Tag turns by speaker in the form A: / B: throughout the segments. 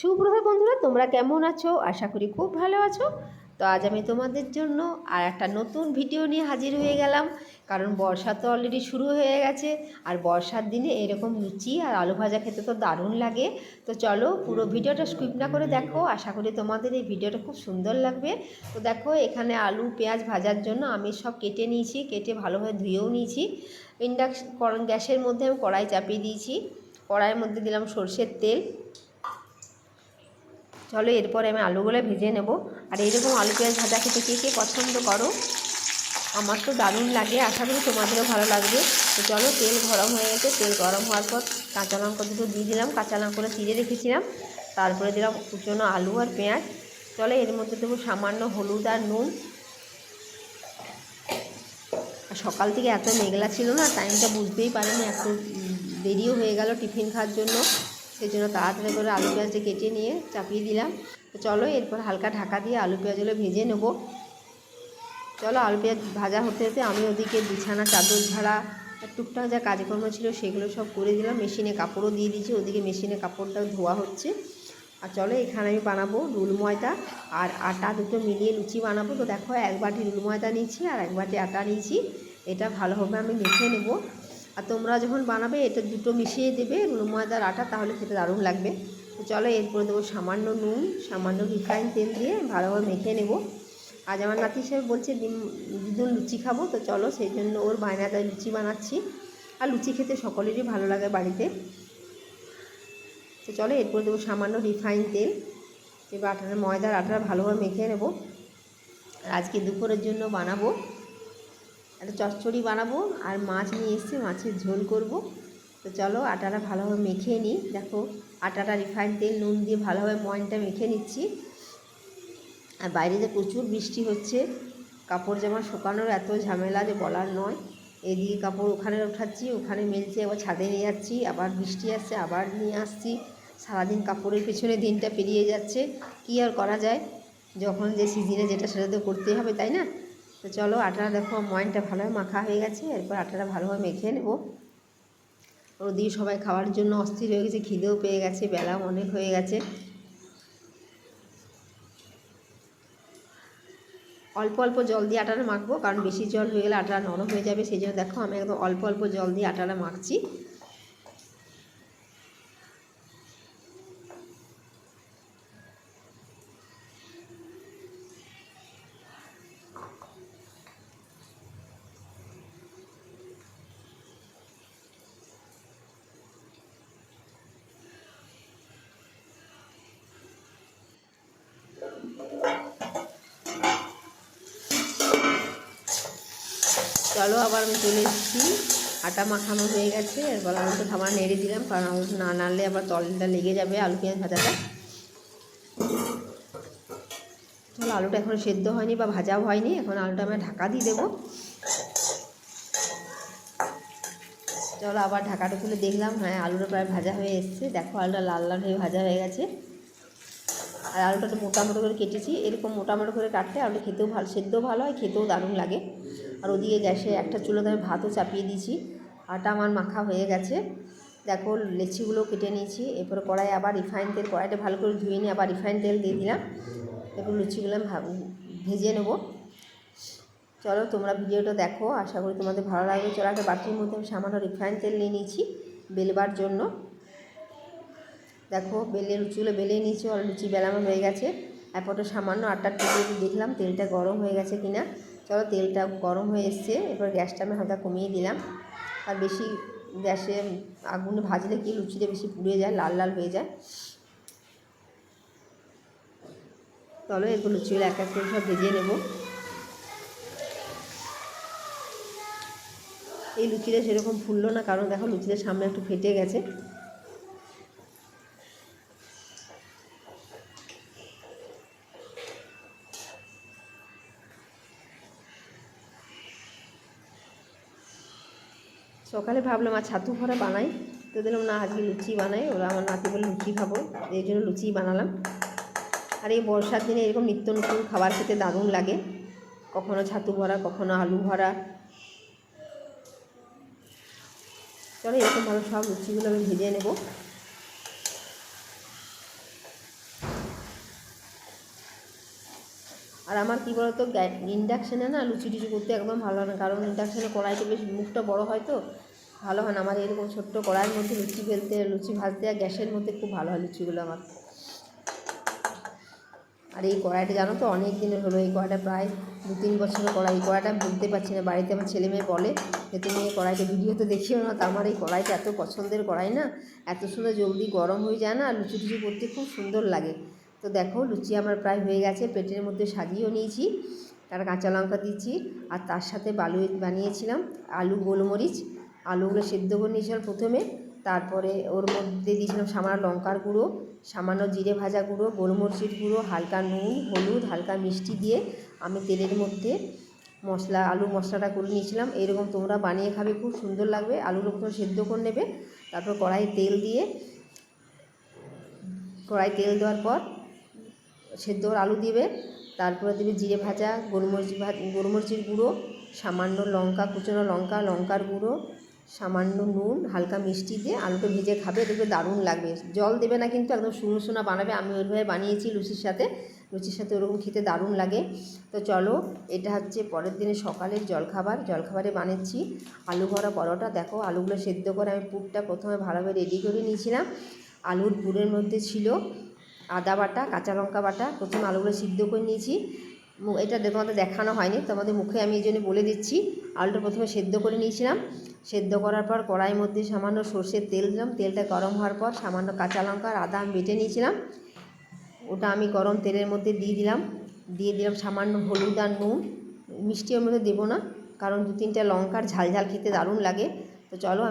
A: সুপ্রভাত বন্ধুরা, তোমরা কেমন আছো? আশা করি খুব ভালো আছো। তো আজ আমি তোমাদের জন্য আর একটা নতুন ভিডিও নিয়ে হাজির হয়ে গেলাম। কারণ বর্ষা তো অলরেডি শুরু হয়ে গেছে, আর বর্ষার দিনে এরকম লুচি আর আলু ভাজা খেতে তো দারুণ লাগে। তো চলো পুরো ভিডিওটা স্কুইপ না করে দেখো, আশা করি তোমাদের এই ভিডিওটা খুব সুন্দর লাগবে। তো দেখো, এখানে আলু, পেঁয়াজ ভাজার জন্য আমি সব কেটে নিয়েছি, কেটে ভালোভাবে ধুয়েও নিয়েছি। ইন্ডাকশন গ্যাসের মধ্যে আমি কড়াই চাপিয়ে দিয়েছি। কড়াইয়ের মধ্যে দিলাম সর্ষের তেল। চলো এরপরে আমি আলুগুলো ভেজে নেব। আর এইরকম আলু পেঁয়াজ ভাজা খেতে কে কে পছন্দ করো, আমার তো দারুণ লাগে, আশা করি তোমাদেরও ভালো লাগবে। তো চলো তেল গরম হয়ে গেছে, তেল গরম হওয়ার পর কাঁচা লঙ্কা দুটো দিয়ে দিলাম, কাঁচা লঙ্কাটা চিড়ে রেখেছিলাম। তারপরে দিলাম কুচনো আলু আর পেঁয়াজ। চলো এর মধ্যে দেবো সামান্য হলুদ আর নুন। আর সকাল থেকে এত মেঘলা ছিল না টাইমটা বুঝতেই পারিনি, এত দেরিও হয়ে গেল টিফিন খাওয়ার জন্য। সেই জন্য তাড়াতাড়ি করে আলু পেঁয়াজটা কেটে নিয়ে চাপিয়ে দিলাম। তো চলো এরপর হালকা ঢাকা দিয়ে আলু পেঁয়াজগুলো ভেজে নেব। চলো আলু পেঁয়াজ ভাজা হতে হতে আমি ওদিকে বিছানা, চাদর ঝাড়া টুকটাক যা কাজকর্ম ছিল সেগুলো সব করে দিলাম। মেশিনে কাপড়ও দিয়ে দিয়েছি, ওদিকে মেশিনে কাপড়টাও ধোয়া হচ্ছে। আর চলো এখানে আমি বানাবো রুল ময়দা আর আটা দুটো মিলিয়ে লুচি বানাবো। তো দেখো এক বাটি রুল ময়দা নিয়েছি আর এক বাটি আটা নিয়েছি। এটা ভালোভাবে আমি মেখে নেব। আর তোমরা যখন বানাবে, এটা দুটো মিশিয়ে দেবে রুল ময়দার আটা, তাহলে খেতে দারুণ লাগবে। তো চলো এরপরে দেবো সামান্য নুন, সামান্য রিফাইন তেল দিয়ে ভালোভাবে মেখে নেব। আজ আমার নাতি হিসেবে বলছে ডিম দুদিন লুচি খাব। তো চলো সেই জন্য ওর বায়নাটায় লুচি বানাচ্ছি। আর লুচি খেতে সকলেরই ভালো লাগে বাড়িতে। তো চলো এরপরে দেবো সামান্য রিফাইন তেল। এবার আটার, ময়দার আটাটা ভালোভাবে মেখে নেব। আজকে দুপুরের জন্য বানাবো একটা চচ্চড়ি বানাবো আর মাছ নিয়ে এসেছি, মাছের ঝোল করব। তো চলো আটাটা ভালোভাবে মেখে নিই। দেখো, আটাটা রিফাইন তেল, নুন দিয়ে ভালোভাবে ময়নটা মেখে নিচ্ছি। আর বাইরে যে প্রচুর বৃষ্টি হচ্ছে, কাপড় জামা শুকানোর এত ঝামেলা যে বলার নয়। এদিকে কাপড় ওখানে উঠাচ্ছি ওখানে মেলছি, আবার ছাদে নিয়ে যাচ্ছি, আবার বৃষ্টি আসছে, আবার নিয়ে আসছি। সারাদিন কাপড়ের পেছনে দিনটা পেরিয়ে যাচ্ছে। কী আর করা যায়? যখন যে সিজনে যেটা সেটা তো করতেই হবে, তাই না? তো চলো আটাটা দেখো, ময়নটা ভালোভাবে মাখা হয়ে গেছে। এরপর আটাটা ভালোভাবে মেখে নেব। ওদিকে সবাই খাওয়ার জন্য অস্থির হয়ে গেছে, খিদেও পেয়ে গেছে, বেলাও অনেক হয়ে গেছে। অল্প অল্প জল দিয়ে আটাটা মাখবো, কারণ বেশি জল হয়ে গেলে আটাটা নরম হয়ে যাবে, সেই জন্য দেখো আমি একদম অল্প অল্প জল দিয়ে আটাটা মাখছি। চলো আবার আমি চলে এসেছি। আটা মাখানো হয়ে গেছে, এরপর আলুটা খাবার নেড়ে দিলাম, কারণ না নাড়লে আবার তলটা লেগে যাবে আলু পেঁয়াজ ভাজাটা। চলো আলুটা এখনও সেদ্ধ হয়নি বা ভাজাও হয়নি, এখন আলুটা আমি ঢাকা দিয়ে দেবো। চলো আবার ঢাকাটা খুলে দেখলাম হ্যাঁ আলুটা প্রায় ভাজা হয়ে এসছে। দেখো আলুটা লাল লাল হয়ে ভাজা হয়ে গেছে। আর আলুটা তো মোটামোটো করে কেটেছি, এরকম মোটামোটো করে কাটলে আলুটা খেতেও ভালো, সেদ্ধও ভালো হয়, খেতেও দারুণ লাগে। আর ওদিকে গ্যাসে একটা চুলোতে আমি ভাতও চাপিয়ে দিয়েছি। আটা আমার মাখা হয়ে গেছে। দেখো লেচিগুলো কেটে নিয়েছি। এরপরে কড়াই আবার রিফাইন তেল, কড়াইটা ভালো করে ধুয়ে নিয়ে আবার রিফাইন তেল দিয়ে দিলাম। এরপর লুচিগুলো ভেজে নেব। চলো, তোমরা ভিডিওটা দেখো। আশা করি তোমাদের ভালো লাগবে। চলো, একটা বাটির মধ্যে আমি সামান্য রিফাইন তেল নিয়ে নিয়েছি বেলবার জন্য। দেখো, বেলে লুচিগুলো বেলে নিয়েছি। আর লুচি বেলানো হয়ে গেছে। এরপরটা সামান্য আটটা টেপে দেখলাম তেলটা গরম হয়ে গেছে কিনা। চলো তেলটা গরম হয়ে এসছে এরপর গ্যাসটা আমি হালকা কমিয়ে দিলাম। আর বেশি গ্যাসে আগুনে ভাজলে কি লুচিটা বেশি পুড়ে যায়, লাল লাল হয়ে যায়। চলো এরপর লুচিগুলো এক এক করে সব ভেজে নেব। এই লুচিটা সেরকম ফুললো না, কারণ দেখো লুচিটা সামনে একটু ফেটে গেছে। সকালে ভাবলাম আর ছাতু ভরা বানাই। তো দিলাম না, আজকে লুচি বানাই। ওরা আমার নাতি বলে লুচি খাব। এই জন্য লুচি বানালাম। আর এই বর্ষার দিনে এরকম নিত্য নতুন খাবার খেতে দারুণ লাগে। কখনো ছাতু ভরা, কখনো আলু ভরা। চলো, এরকম ভালো সব লুচিগুলো আমি ভেজে নেব। আর আমার কী বলতো ইন্ডাকশানে না লুচি টুচি করতে একদম ভালো হয় না। কারণ ইন্ডাকশানে কড়াইতে বেশ মুখটা বড় হয় তো, ভালো হয় না। আমার এরকম ছোট্ট কড়াইয়ের মধ্যে লুচি ফেলতে, লুচি ভাজতে আর গ্যাসের মধ্যে খুব ভালো হয় লুচিগুলো আমার। আর এই কড়াইটা জানো তো, অনেক দিনের হলো। এই কড়াইটা প্রায় দু তিন বছরের কড়াই। এই কড়াইটা ভুলতে পারছি না। বাড়িতে আমার ছেলে মেয়ে বলে যে, তুমি এই কড়াইটা ভিডিওতে দেখিও না তো আমার এই কড়াইটা এত পছন্দের কড়াই না। এত সুন্দর জলদি গরম হয়ে যায় না আর লুচি টুচি করতে খুব সুন্দর লাগে। তো দেখো লুচি আমার প্রায় হয়ে গেছে, পেটের মধ্যে সাজিয়েও নিয়েছি। তার কাঁচা লঙ্কা দিচ্ছি, আর তার সাথে বালু বানিয়েছিলাম, আলু, গোলমরিচ। আলুগুলো সেদ্ধ করে নিয়েছিলাম প্রথমে, তারপরে ওর মধ্যে দিয়েছিলাম সামান্য লঙ্কার গুঁড়ো, সামান্য জিরে ভাজা গুঁড়ো, গোলমরিচের গুঁড়ো, হালকা নুন, হলুদ, হালকা মিষ্টি দিয়ে আমি তেলের মধ্যে মশলা আলু মশলাটা করে নিয়েছিলাম। এরকম তোমরা বানিয়ে খাবে, খুব সুন্দর লাগবে। আলুগুলো প্রথমে সেদ্ধ করে নেবে, তারপর কড়াই তেল দিয়ে কড়াই তেল দেওয়ার পর সেদ্ধ আলু দিবে, তারপরে দিবে জিরে ভাজা, গোলমরিচ ভাজ গোলমরিচের গুঁড়ো, সামান্য লঙ্কা, কুচনো লঙ্কা, লঙ্কার গুঁড়ো, সামান্য নুন, হালকা মিষ্টি দিয়ে আলুটা ভেজে খাবে, দেখবে দারুণ লাগবে। জল দেবে না কিন্তু একদম শুনো শুকনো বানাবে, আমি ওইভাবে বানিয়েছি লুচির সাথে। লুচির সাথে ওরকম খেতে দারুণ লাগে। তো চলো, এটা হচ্ছে পরের দিনে সকালের জলখাবার। জলখাবারে বানাচ্ছি আলু ভরা পরোটা। দেখো, আলুগুলো সেদ্ধ করে আমি পুরটা প্রথমে ভালোভাবে রেডি করে নিয়েছিলাম। আলুর পুরের মধ্যে ছিল আদা বাটা, কাঁচা লঙ্কা বাটা, প্রথমে আলুগুলো সিদ্ধ করে নিয়েছি। এটা তোমাদের দেখানো হয়নি, তোমাদের মুখে আমি এই জন্য বলে দিচ্ছি। আলুটা প্রথমে সেদ্ধ করে নিয়েছিলাম। সেদ্ধ করার পর কড়াইয়ের মধ্যে সামান্য সর্ষের তেল দিলাম। তেলটা গরম হওয়ার পর সামান্য কাঁচা লঙ্কা আর আদা আমি বেটে নিয়েছিলাম। ওটা আমি গরম তেলের মধ্যে দিয়ে দিলাম। দিয়ে দিলাম সামান্য হলুদ আর নুন। মিষ্টি ওর মধ্যে দেবো না, কারণ দু তিনটা লঙ্কার ঝাল ঝাল খেতে দারুণ লাগে। তো চলো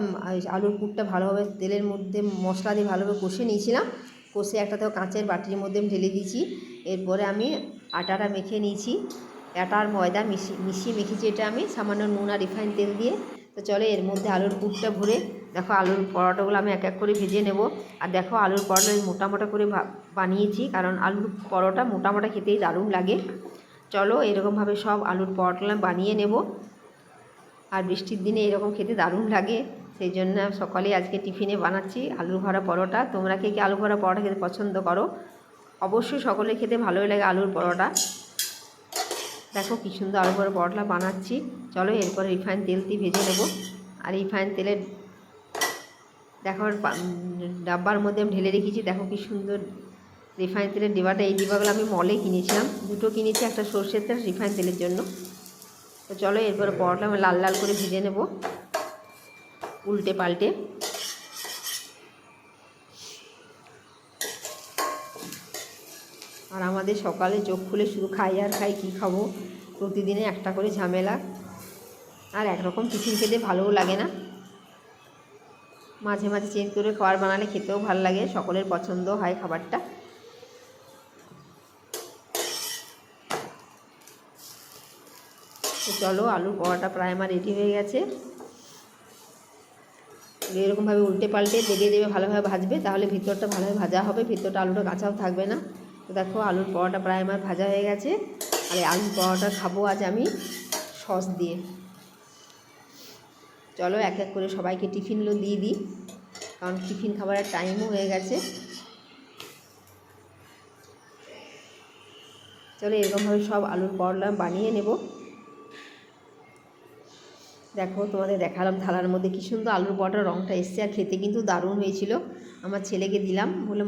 A: আলুর পুরটা ভালোভাবে তেলের মধ্যে মশলা দিয়ে ভালোভাবে কষে নিয়েছিলাম। কষে একটা তো কাঁচের বাটির মধ্যে ঢেলে দিয়েছি। এরপরে আমি আটাটা মেখে নিয়েছি। আটা আর ময়দা মিশিয়ে মিশিয়ে মেখেছি। এটা আমি সামান্য নুন আর রিফাইন তেল দিয়ে। তো চলে এর মধ্যে আলুর পুরটা ভরে দেখো আলুর পরোটাগুলো আমি এক এক করে ভেজে নেব। আর দেখো আলুর পরোটা আমি মোটা মোটা করে বানিয়েছি কারণ আলুর পরোটা মোটা মোটা খেতেই দারুণ লাগে। চলো এরকমভাবে সব আলুর পরোটা বানিয়ে নেব। আর বৃষ্টির দিনে এরকম খেতে দারুণ লাগে। সেই জন্য সকালে আজকে টিফিনে বানাচ্ছি আলু ভরা পরোটা। তোমরা কে কি আলু ভরা পরোটা খেতে পছন্দ করো? অবশ্যই সকলে খেতে ভালোই লাগে আলুর পরোটা। দেখো কী সুন্দর আলু ভরা পরোটা বানাচ্ছি। চলো এরপরে রিফাইন তেল দিয়ে ভেজে নেব। আর রিফাইন তেলের দেখো ডাব্বার মধ্যে আমি ঢেলে রেখেছি। দেখো কি সুন্দর রিফাইন তেলের ডিবাটা। এই ডিবাগুলো আমি মলে কিনেছিলাম। দুটো কিনেছি, একটা সর্ষের তেল রিফাইন তেলের জন্য। তো চলো এরপরে পরোটা আমি লাল লাল করে ভেজে নেব। উল্টে পাল্টে। আর আমাদের সকালে চোখ খুলে শুধু খাই আর খাই, কী খাব? প্রতিদিনে একটা করে ঝামেলা। আর একরকম টিফিন খেতে ভালোও লাগে না। মাঝে মাঝে চেঞ্জ করে খাবার বানালে খেতেও ভালো লাগে, সকলের পছন্দ হয় খাবারটা। চলো আলু পরোটা প্রায় আমার রেডি হয়ে গেছে। এরকমভাবে উল্টে পাল্টে দেবে দেবে, ভালোভাবে ভাজবে, তাহলে ভিতরটা ভালোভাবে ভাজা হবে, ভিতরটা আলুটা কাঁচাও থাকবে না। তো দেখো আলুর পরোটা প্রায় আমার ভাজা হয়ে গেছে। আর এই আলুর পরোটা খাব আজ আমি সস দিয়ে। চলো এক এক করে সবাইকে টিফিনগুলো দিয়ে দিই, কারণ টিফিন খাবারের টাইমও হয়ে গেছে। চলো এরকমভাবে সব আলুর পরোটা বানিয়ে নেব। দেখো, তোমাদের দেখালাম থালার মধ্যে কী সুন্দর আলুর পরোটার রঙটা এসছে আর খেতে কিন্তু দারুণ হয়েছিল। আমার ছেলেকে দিলাম বলে